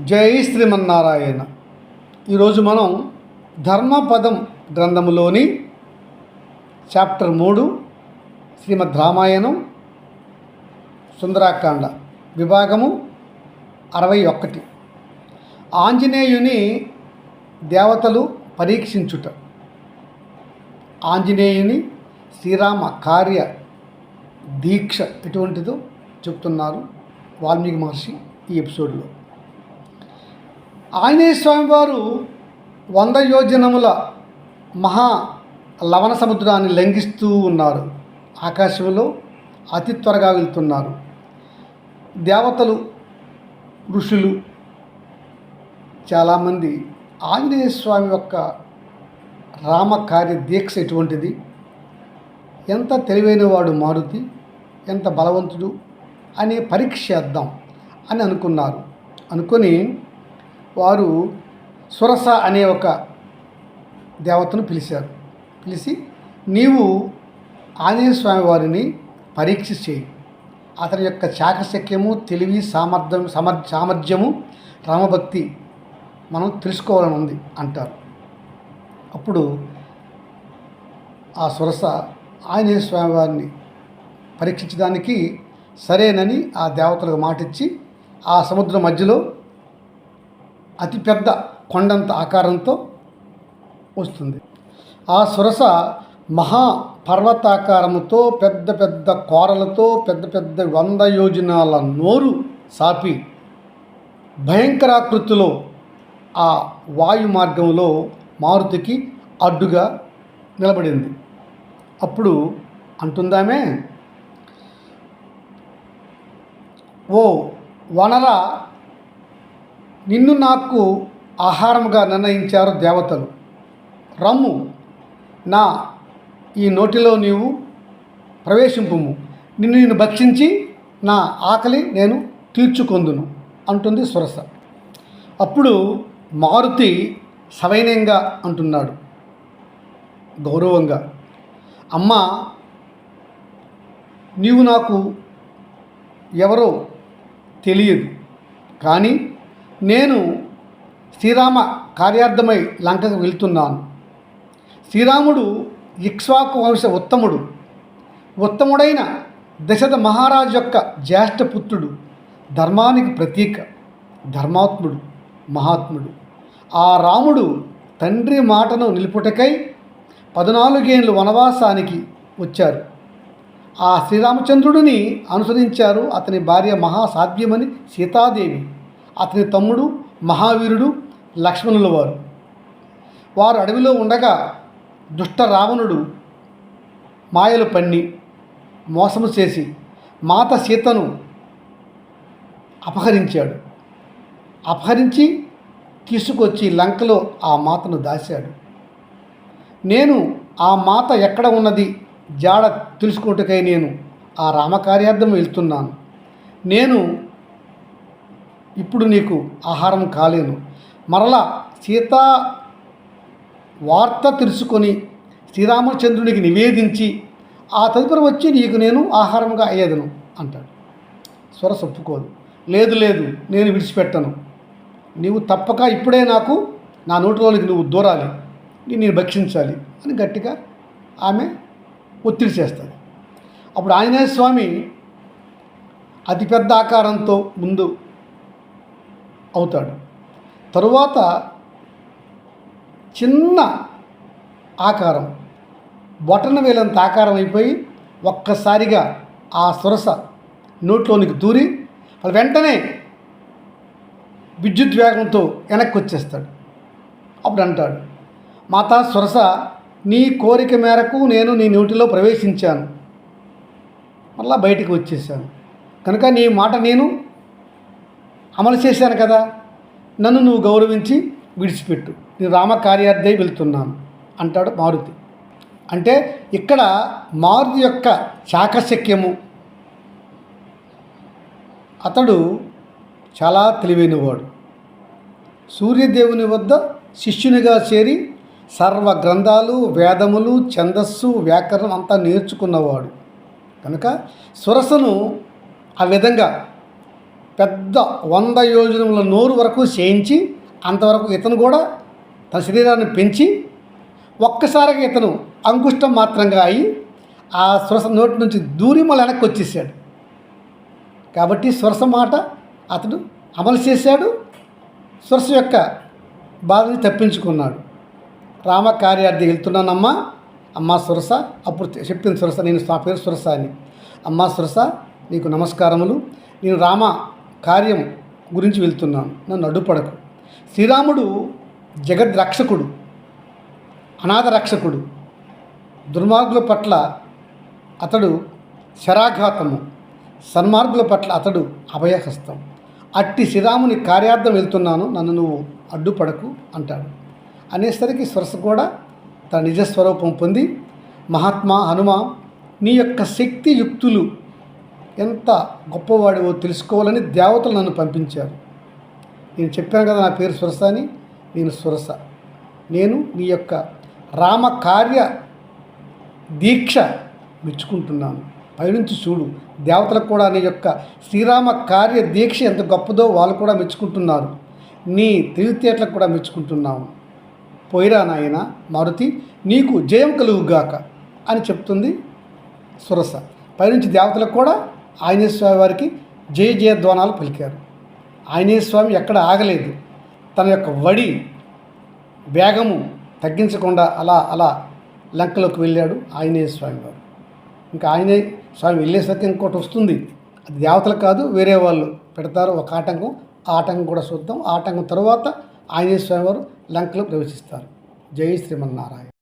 జై శ్రీమన్నారాయణ. ఈరోజు మనం ధర్మపదం గ్రంథములోని చాప్టర్ మూడు శ్రీమద్ రామాయణం సుందరాకాండ విభాగము అరవై ఒకటి ఆంజనేయుని దేవతలు పరీక్షించుట. ఆంజనేయుని శ్రీరామ కార్య దీక్ష ఎటువంటిదో చెప్తున్నారు వాల్మీకి మహర్షి ఈ ఎపిసోడ్లో. ఆంజనేయ స్వామి వారు వంద యోజనముల మహా లవణ సముద్రాన్ని లంఘిస్తూ ఉన్నారు. ఆకాశంలో అతి త్వరగా వెళ్తున్నారు. దేవతలు ఋషులు చాలామంది ఆంజనేయ స్వామి యొక్క రామకార్య దీక్ష ఎటువంటిది? ఎంత తెలివైన వాడు మారుతి? ఎంత బలవంతుడు? అనే పరీక్ష చేద్దాం అని అనుకున్నారు. అనుకొని వారు సురస అనే ఒక దేవతను పిలిచారు. పిలిచి నీవు ఆంజనేయ స్వామి వారిని పరీక్ష చేయి. అతని యొక్క చాకశక్యము తెలివి సామర్థ్యం సమర్ సామర్థ్యము రామభక్తి మనం తెలుసుకోవాలని ఉంది అంటారు. అప్పుడు ఆ సురస ఆంజనేయ స్వామి వారిని పరీక్షించడానికి సరేనని ఆ దేవతలకు మాటిచ్చి ఆ సముద్రం మధ్యలో అతిపెద్ద కొండంత ఆకారంతో వస్తుంది. ఆ సురస మహా పర్వతాకారముతో పెద్ద పెద్ద కోరలతో పెద్ద పెద్ద వంద యోజనాల నోరు సాపి భయంకరాకృతిలో ఆ వాయు మార్గంలో మారుతికి అడ్డుగా నిలబడింది. అప్పుడు అంటుందామే ఓ వనర నిన్ను నాకు ఆహారముగా నిర్ణయించారు దేవతలు. రమ్ము నా ఈ నోటిలో నీవు ప్రవేశింపుము. నిన్ను నేను భక్షించి నా ఆకలి నేను తీర్చుకొందును అంటుంది సురస. అప్పుడు మారుతి సవైనంగా అంటున్నాడు. గౌరవంగా అమ్మ నీవు నాకు ఎవరో తెలియదు. కానీ నేను శ్రీరామ కార్యార్థమై లంకకు వెళ్తున్నాను. శ్రీరాముడు ఇక్ష్వాకు వంశ ఉత్తముడు. ఉత్తముడైన దశరథ మహారాజు యొక్క జ్యేష్ఠపుత్రుడు ధర్మానికి ప్రతీక ధర్మాత్ముడు మహాత్ముడు. ఆ రాముడు తండ్రి మాటను నిలుపుటకై పద్నాలుగేళ్ళు వనవాసానికి వచ్చారు. ఆ శ్రీరామచంద్రుడిని అనుసరించారు అతని భార్య మహాసాధ్యమని సీతాదేవి. అతని తమ్ముడు మహావీరుడు లక్ష్మణుల వారు వారు అడవిలో ఉండగా దుష్ట రావణుడు మాయలు పన్ని మోసము చేసి మాత సీతను అపహరించాడు. అపహరించి తీసుకొచ్చి లంకలో ఆ మాతను దాశాడు. నేను ఆ మాత ఎక్కడ ఉన్నది జాడ తెలుసుకుంటకై నేను ఆ రామకార్యార్థం వెళ్తున్నాను. నేను ఇప్పుడు నీకు ఆహారం కాలేను. మరలా సీత వార్త తెలుసుకొని శ్రీరామచంద్రునికి నివేదించి ఆ తదుపరి వచ్చి నీకు నేను ఆహారంగా అయ్యేదను అంటాడు. స్వర సొప్పుకోదు. లేదు లేదు నేను విడిచిపెట్టను. నీవు తప్పక ఇప్పుడే నాకు నా నోటిలోనికి నువ్వు దూరాలి. నేను నేను భక్షించాలి అని గట్టిగా ఆమె ఒత్తిడి చేస్తుంది. అప్పుడు ఆంజనేయ స్వామి అతిపెద్ద ఆకారంతో ముందు అవుతాడు. తరువాత చిన్న ఆకారం బొటన వేలంత ఆకారం అయిపోయి ఒక్కసారిగా ఆ సురస నోట్లోనికి దూరి వెంటనే విద్యుత్ వేగంతో వెనక్కి వచ్చేస్తాడు అప్పుడు అంటాడు మాతా సురస నీ కోరిక మేరకు నేను నీ నోటిలో ప్రవేశించాను. మళ్ళా బయటికి వచ్చేసాను. కనుక నీ మాట నేను అమలు చేశాను కదా. నన్ను నువ్వు గౌరవించి విడిచిపెట్టు. నేను రామకార్యార్థై వెళ్తున్నాను అంటాడు మారుతి. అంటే ఇక్కడ మారుతి యొక్క చాకశక్యము అతడు చాలా తెలివైనవాడు. సూర్యదేవుని వద్ద శిష్యునిగా చేరి సర్వ గ్రంథాలు వేదములు ఛందస్సు వ్యాకరణం అంతా నేర్చుకున్నవాడు. కనుక సురసను ఆ విధంగా పెద్ద వంద యోజనముల నోరు వరకు చేయించి అంతవరకు ఇతను కూడా తన శరీరాన్ని పెంచి ఒక్కసారిగా ఇతను అంకుష్టం మాత్రంగా అయి ఆ సురస నోటి నుంచి దూరి మళ్ళీ వెనక్కి వచ్చేసాడు. కాబట్టి సురస మాట అతడు అమలు చేశాడు. స్వరస యొక్క బాధని తప్పించుకున్నాడు. రామ కార్యార్థి వెళ్తున్నానమ్మా అమ్మా సురస అప్పుడు చెప్పింది సురస నేను నా పేరు సురస అని. అమ్మా సురస నీకు నమస్కారములు. నేను రామ కార్యం గురించి వెళ్తున్నాను. నన్ను అడ్డుపడకు. శ్రీరాముడు జగద్రక్షకుడు అనాథ రక్షకుడు దుర్మార్గుల పట్ల అతడు శరాఘాతము. సన్మార్గుల పట్ల అతడు అభయహస్తం. అట్టి శ్రీరాముని కార్యార్థం వెళ్తున్నాను. నన్ను నువ్వు అడ్డుపడకు అంటాడు. అనేసరికి స్వరస కూడా తన నిజస్వరూపం పొంది మహాత్మా హనుమ నీ యొక్క శక్తి యుక్తులు ఎంత గొప్పవాడివో తెలుసుకోవాలని దేవతలు నన్ను పంపించారు. నేను చెప్పాను కదా నా పేరు సురస అని? నేను సురస. నేను నీ యొక్క రామకార్య దీక్ష మెచ్చుకుంటున్నాను. పైనుంచి చూడు దేవతలకు కూడా నీ యొక్క శ్రీరామ కార్య దీక్ష ఎంత గొప్పదో వాళ్ళు కూడా మెచ్చుకుంటున్నారు. నీ తెలివితేటలకు కూడా మెచ్చుకుంటున్నాము పోయిరా నాయన మారుతి నీకు జయం కలుగుగాక అని చెప్తుంది సురస. పైనుంచి దేవతలకు కూడా ఆంజనేయ స్వామి వారికి జయ జయధ్వానాలు పలికారు. ఆంజనేయ స్వామి ఎక్కడ ఆగలేదు. తన యొక్క వడి వేగము తగ్గించకుండా అలా అలా లంకలోకి వెళ్ళాడు ఆంజనేయ స్వామి వారు. ఇంకా ఆంజనేయ స్వామి వెళ్ళేసరికి ఇంకోటి వస్తుంది. అది దేవతలు కాదు వేరే వాళ్ళు పెడతారు ఒక ఆటంకం. ఆ ఆటంకం కూడా చూద్దాం. ఆ ఆటంకం తర్వాత ఆంజనేయ స్వామి వారు లంకలో ప్రవేశిస్తారు. జై శ్రీమన్నారాయణ.